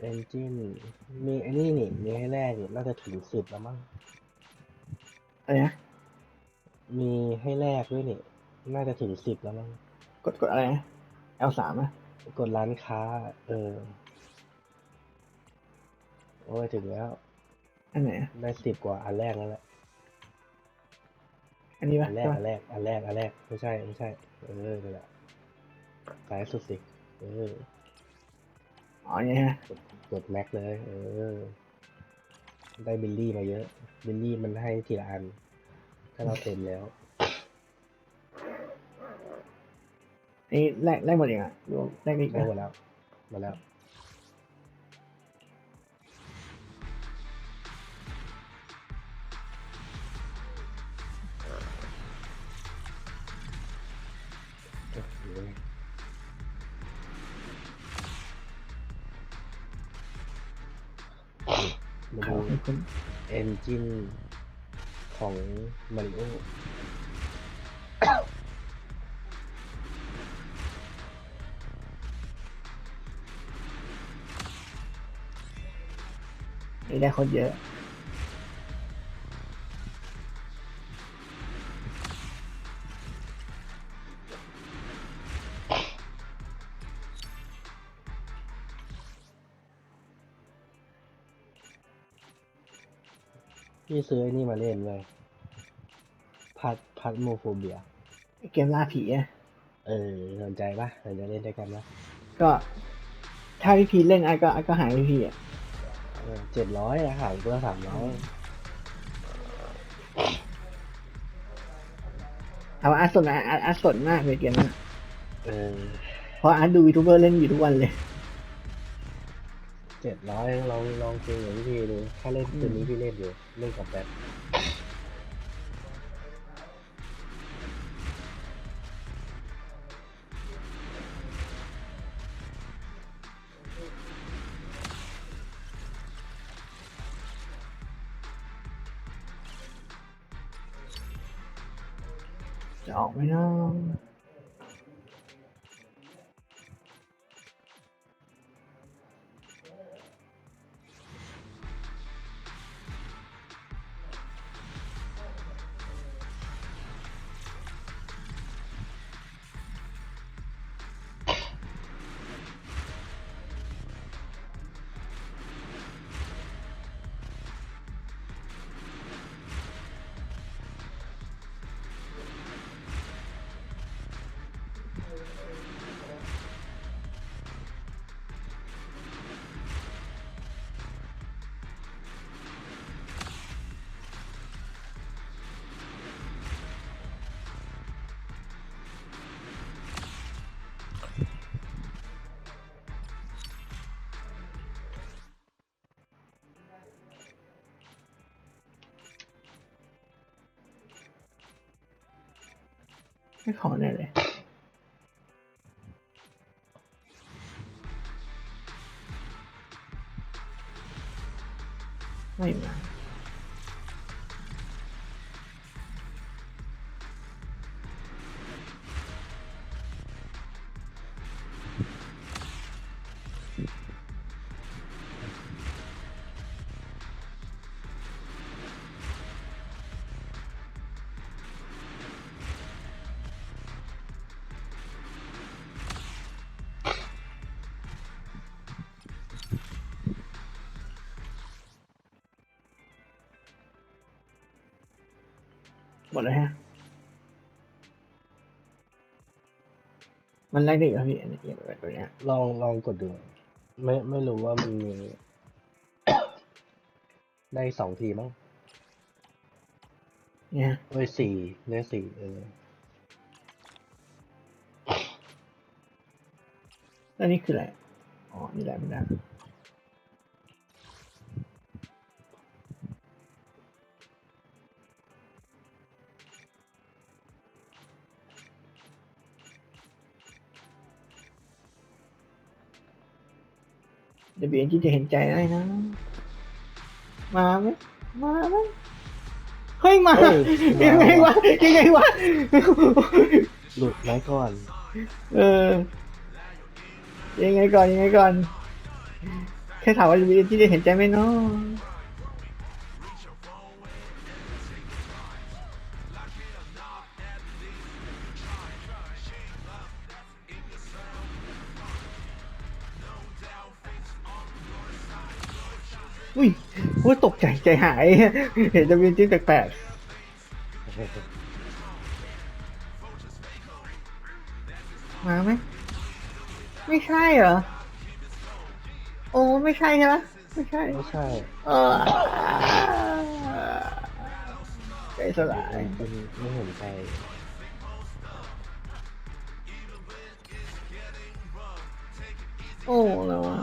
เอนจินมีไอ้นี่นี่ มีให้แรกนี่น่าจะถึงสิบแล้วมั้ง อะไรนะ มีให้แรกด้วยนี่ น่าจะถึงสิบแล้วมั้ง กดกดอะไรนะ L สามอะกดร้านค้า เออ โอ้ยถึงแล้ว อันไหนอะได้สิบกว่าอันแรกแล้วแหละ อันนี้ปะอันแรก อันแรก อันแรก อันแรก ไม่ใช่ ไม่ใช่ เออนี่นแหละสายสุดสิ เออ อ๋อเนี่ยฮะกดกดแม็กเลย เออ ได้บิลลี่มาเยอะ บิลลี่มันให้ทีละอัน ถ้าเราเต็มแล้วอันนี้แรกแรกหมดเองอะรวมแรกอีกได้นะหมดแล้วมาแล้ว มาขอดูบคุณเอนจินของมาริโออันนี้ได้คนเยอะ พี่ซื้อไอ้นี่มาเล่นเลยพัดพัดโมโฟเบีย เกมล่าผีอะเออสนใจปะเราจะเล่นด้วยกันปะก็ ถ้าพี่พีเล่นไอ้ก็ไอ้ก็หายพี่พีอะเจ็ดร้อยอาหารตัวสามร้อยเอาอาร์ตสนอะอาร์ตอาร์ตสนมากเลยเกมนั้นเออเพราะอาร์ตดูยูทูบเบอร์เล่นอยู่ทุกวันเลย เจ็ดร้อยลองลองคุยกับพี่ดูถ้าเล่นคืนนี้พี่เล่นอยู่เล่นกับแบทจะออกไหมเนาะ ไม่ขอหน่เลยไม่มา หมดแล้วฮะ มันแรกได้อีกแล้วพี่อันนี้เกมแบบตัวเนี้ยลองลองกดดู ไม่ไม่รู้ว่ามันมี ได้สองทีมั้งเนี่ยเอ้ยสี่ได้สี่เออแล้วนี่คืออะไร อ๋อ นี่แหละมันได้ เดี๋ยวบีเอ็นจีจะเห็นใจได้นะ มาไหมมาไหมเฮ้ยมาเอ้ย ยังไงวะยังไงวะ หลุดไว้ก่อน เออ ยังไงก่อนยังไงก่อน แค่ถามว่า W N G จะเห็นใจไหมเนาะ อุ้ยพูดตกใจใจหาย เห็น W N G แปลกๆมาไหมไม่ใช่เหรอ โอ้ไม่ใช่ใช่ไหมไม่ใช่ ไม่ใช่ เออใจสลายคุณไม่เห็นใจโอ้แล้ววะ